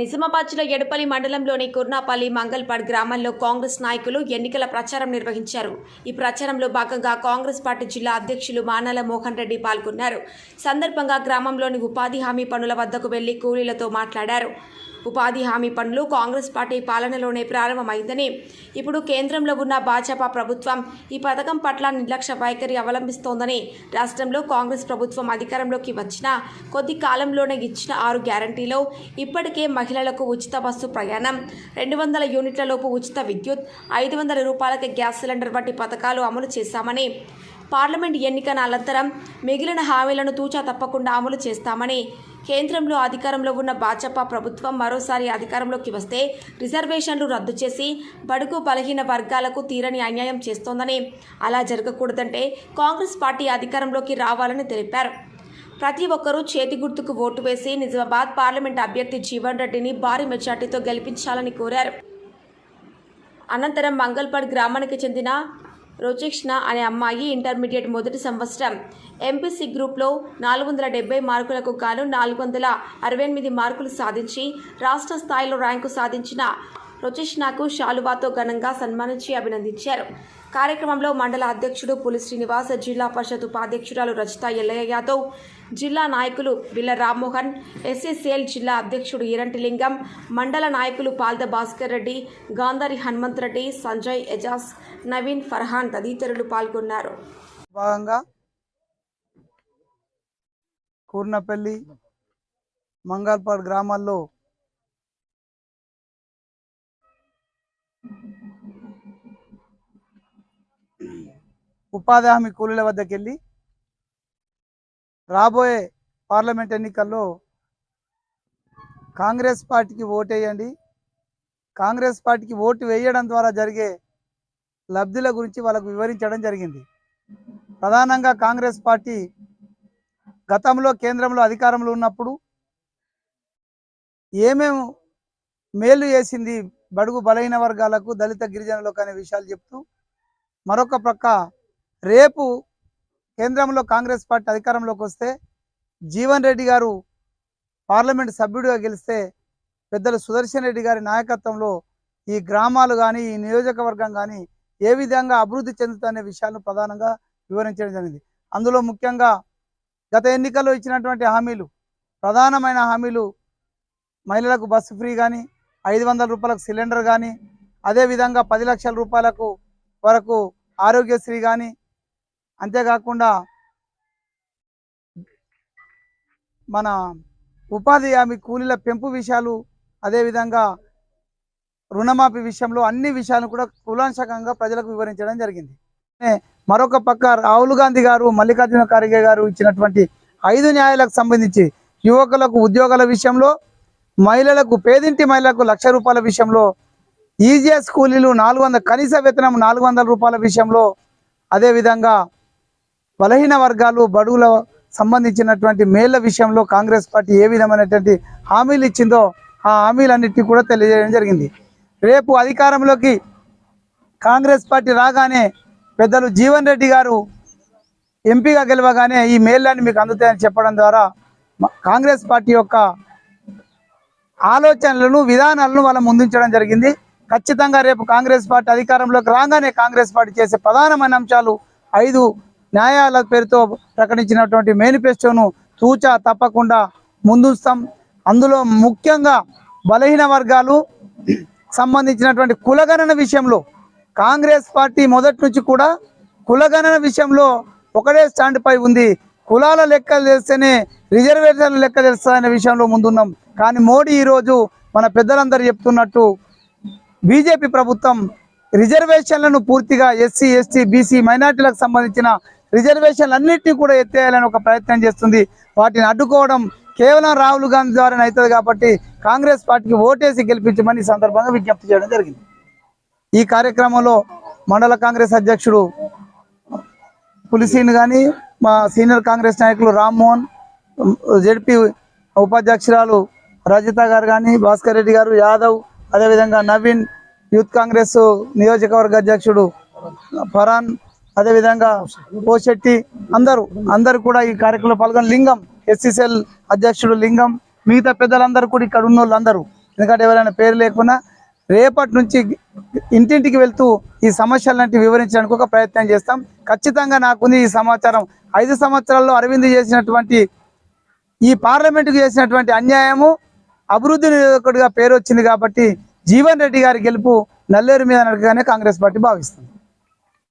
నిజామాబాద్ జిల్లా ఎడపల్లి మండలంలోని కుర్నాపల్లి మంగల్పాడ్ గ్రామంలో కాంగ్రెస్ నాయకులు ఎన్నికల ప్రచారం నిర్వహించారు. ఈ ప్రచారంలో భాగంగా కాంగ్రెస్ పార్టీ జిల్లా అధ్యక్షులు మానాల మోహన్ రెడ్డి పాల్గొన్నారు. సందర్భంగా గ్రామంలోని ఉపాధి హామీ పనుల వద్దకు వెళ్ళి కూలీలతో మాట్లాడారు. ఉపాధి హామీ పనులు కాంగ్రెస్ పార్టీ పాలనలోనే ప్రారంభమైందని. ఇప్పుడు కేంద్రంలో ఉన్న భాజపా ప్రభుత్వం ఈ పథకం పట్ల నిర్లక్ష్య వైఖరి అవలంబిస్తోందని. రాష్ట్రంలో కాంగ్రెస్ ప్రభుత్వం అధికారంలోకి వచ్చిన కొద్ది కాలంలోనే ఇచ్చిన ఆరు గ్యారంటీలో ఇప్పటికే మహిళలకు ఉచిత బస్సు ప్రయాణం రెండు వందల యూనిట్ల లోపు ఉచిత విద్యుత్ ఐదు వందల రూపాయలకి గ్యాస్ సిలిండర్ వంటి పథకాలు అమలు చేశామని పార్లమెంట్ ఎన్నికల అనంతరం మిగిలిన హామీలను తూచా తప్పకుండా అమలు చేస్తామని కేంద్రంలో అధికారంలో ఉన్న భాజపా ప్రభుత్వం మరోసారి అధికారంలోకి వస్తే రిజర్వేషన్లు రద్దు చేసి బడుగు బలహీన వర్గాలకు తీరని అన్యాయం చేస్తోందని అలా జరగకూడదంటే కాంగ్రెస్ పార్టీ అధికారంలోకి రావాలని తెలిపారు. ప్రతి ఒక్కరూ చేతి గుర్తుకు ఓటు వేసి నిజామాబాద్ పార్లమెంట్ అభ్యర్థి జీవన్ రెడ్డిని భారీ మెజార్టీతో గెలిపించాలని కోరారు. అనంతరం మంగల్పాడ్ గ్రామానికి చెందిన రుచిక్ష్ణ అనే అమ్మాయి ఇంటర్మీడియట్ మొదటి సంవత్సరం. ఎంపీసీ గ్రూప్లో నాలుగు వందల డెబ్బై మార్కులకు గాను నాలుగు వందల అరవై ఎనిమిది మార్కులు సాధించి రాష్ట్ర స్థాయిలో ర్యాంకు సాధించిన రుచిష్ణకు శాలువాతో ఘనంగా సన్మానించి అభినందించారు. కార్యక్రమంలో మండల అధ్యక్షుడు పులి శ్రీనివాస్ జిల్లా పరిషత్ ఉపాధ్యక్షురాలు రచిత ఎల్లయ్య యాదవ్ జిల్లా నాయకులు బిల్ల రామ్మోహన్ ఎస్ఎస్ఎల్ జిల్లా అధ్యక్షుడు ఇరంటిలింగం మండల నాయకులు పాల్ద భాస్కర్ రెడ్డి గాంధారి హనుమంత్ రెడ్డి సంజయ్ ఎజాజ్ నవీన్ ఫర్హాన్ తదితరులు పాల్గొన్నారు. భాగంగా కూర్నపల్లి మంగళపాడు గ్రామాల్లో ఉపాధి హామీ కూలీల వద్దకు వెళ్ళి రాబోయే పార్లమెంట్ ఎన్నికల్లో కాంగ్రెస్ పార్టీకి ఓటేయండి. కాంగ్రెస్ పార్టీకి ఓటు వేయడం ద్వారా జరిగే లబ్ధుల గురించి వాళ్ళకు వివరించడం జరిగింది. ప్రధానంగా కాంగ్రెస్ పార్టీ గతంలో కేంద్రంలో అధికారంలో ఉన్నప్పుడు ఏమేం మేలు చేసింది బడుగు బలహీన వర్గాలకు దళిత గిరిజనులకు అనే విషయాలు చెప్తూ మరొక ప్రక్క రేపు కేంద్రంలో కాంగ్రెస్ పార్టీ అధికారంలోకి వస్తే జీవన్ రెడ్డి గారు పార్లమెంట్ సభ్యుడిగా గెలిస్తే పెద్దలు సుదర్శన్ రెడ్డి గారి నాయకత్వంలో ఈ గ్రామాలు కానీ ఈ నియోజకవర్గం కానీ ఏ విధంగా అభివృద్ధి చెందుతాయనే విషయాలను ప్రధానంగా వివరించడం జరిగింది. అందులో ముఖ్యంగా గత ఎన్నికల్లో ఇచ్చినటువంటి హామీలు ప్రధానమైన హామీలు మహిళలకు బస్సు ఫ్రీ కానీ ఐదు వందల రూపాయలకు సిలిండర్ కానీ అదేవిధంగా పది లక్షల రూపాయలకు వరకు ఆరోగ్యశ్రీ కానీ అంతేకాకుండా మన ఉపాధి హామీ కూలీల పెంపు విషయాలు అదేవిధంగా రుణమాఫీ విషయంలో అన్ని విషయాలను కూడా కులాంశకంగా ప్రజలకు వివరించడం జరిగింది. మరొక పక్క రాహుల్ గాంధీ గారు మల్లికార్జున ఖార్గే గారు ఇచ్చినటువంటి ఐదు న్యాయాలకు సంబంధించి యువకులకు ఉద్యోగాల విషయంలో మహిళలకు పేదింటి మహిళలకు లక్ష రూపాయల విషయంలో ఈజీఎస్ కూలీలు నాలుగు వందల కనీస వేతనం నాలుగు వందల రూపాయల విషయంలో అదేవిధంగా బలహీన వర్గాలు బడుగుల సంబంధించినటువంటి మేళ్ళ విషయంలో కాంగ్రెస్ పార్టీ ఏ విధమైనటువంటి హామీలు ఇచ్చిందో ఆ హామీలన్నిటినీ కూడా తెలియజేయడం జరిగింది. రేపు అధికారంలోకి కాంగ్రెస్ పార్టీ రాగానే పెద్దలు జీవన్ రెడ్డి గారు ఎంపీగా గెలవగానే ఈ మేళ్ళని మీకు అందుతాయని చెప్పడం ద్వారా కాంగ్రెస్ పార్టీ యొక్క ఆలోచనలను విధానాలను వాళ్ళ ముందుంచడం జరిగింది. ఖచ్చితంగా రేపు కాంగ్రెస్ పార్టీ అధికారంలోకి రాగానే కాంగ్రెస్ పార్టీ చేసే ప్రధానమైన అంశాలు ఐదు న్యాయాల పేరుతో ప్రకటించినటువంటి మేనిఫెస్టోను తూచా తప్పకుండా ముందుస్తాం. అందులో ముఖ్యంగా బలహీన వర్గాలు సంబంధించినటువంటి కులగణన విషయంలో కాంగ్రెస్ పార్టీ మొదటి నుంచి కూడా కులగణన విషయంలో ఒకటే స్టాండ్పై ఉంది. కులాల లెక్కలు తెలిస్తేనే రిజర్వేషన్ల లెక్క తెలుస్తాయనే విషయంలో ముందున్నాం. కానీ మోడీ ఈరోజు మన పెద్దలందరూ చెప్తున్నట్టు బీజేపీ ప్రభుత్వం రిజర్వేషన్లను పూర్తిగా ఎస్సీ ఎస్టీ బీసీ మైనార్టీలకు సంబంధించిన రిజర్వేషన్లు అన్నింటినీ కూడా ఎత్తేయాలని ఒక ప్రయత్నం చేస్తుంది. వాటిని అడ్డుకోవడం కేవలం రాహుల్ గాంధీ ద్వారానే అవుతుంది కాబట్టి కాంగ్రెస్ పార్టీకి ఓటేసి గెలిపించమని సందర్భంగా విజ్ఞప్తి చేయడం జరిగింది. ఈ కార్యక్రమంలో మండల కాంగ్రెస్ అధ్యక్షుడు పులిసీన్ కానీ మా సీనియర్ కాంగ్రెస్ నాయకులు రామ్మోహన్ జెడ్పీ ఉపాధ్యక్షురాలు రజిత గారు కానీ భాస్కర్ రెడ్డి గారు యాదవ్ అదేవిధంగా నవీన్ యూత్ కాంగ్రెస్ నియోజకవర్గ అధ్యక్షుడు ఫరాన్ అదేవిధంగా పోశెట్టి అందరూ అందరూ కూడా ఈ కార్యక్రమంలో పాల్గొని లింగం ఎస్సీసీఎల్ అధ్యక్షుడు లింగం మిగతా పెద్దలందరూ కూడా ఇక్కడ ఉన్న వాళ్ళందరూ ఎందుకంటే ఎవరైనా పేరు లేకున్నా రేపటి నుంచి ఇంటింటికి వెళ్తూ ఈ సమస్యలన్నింటి వివరించడానికి ఒక ప్రయత్నం చేస్తాం. ఖచ్చితంగా నాకుంది ఈ సమాచారం. ఐదు సంవత్సరాల్లో అరవింద్ చేసినటువంటి ఈ పార్లమెంటుకు చేసినటువంటి అన్యాయము అభివృద్ధి నిరోధకుడిగా పేరు వచ్చింది కాబట్టి జీవన్ రెడ్డి గారి గెలుపు నల్లేరు మీద నడకగానే కాంగ్రెస్ పార్టీ భావిస్తుంది.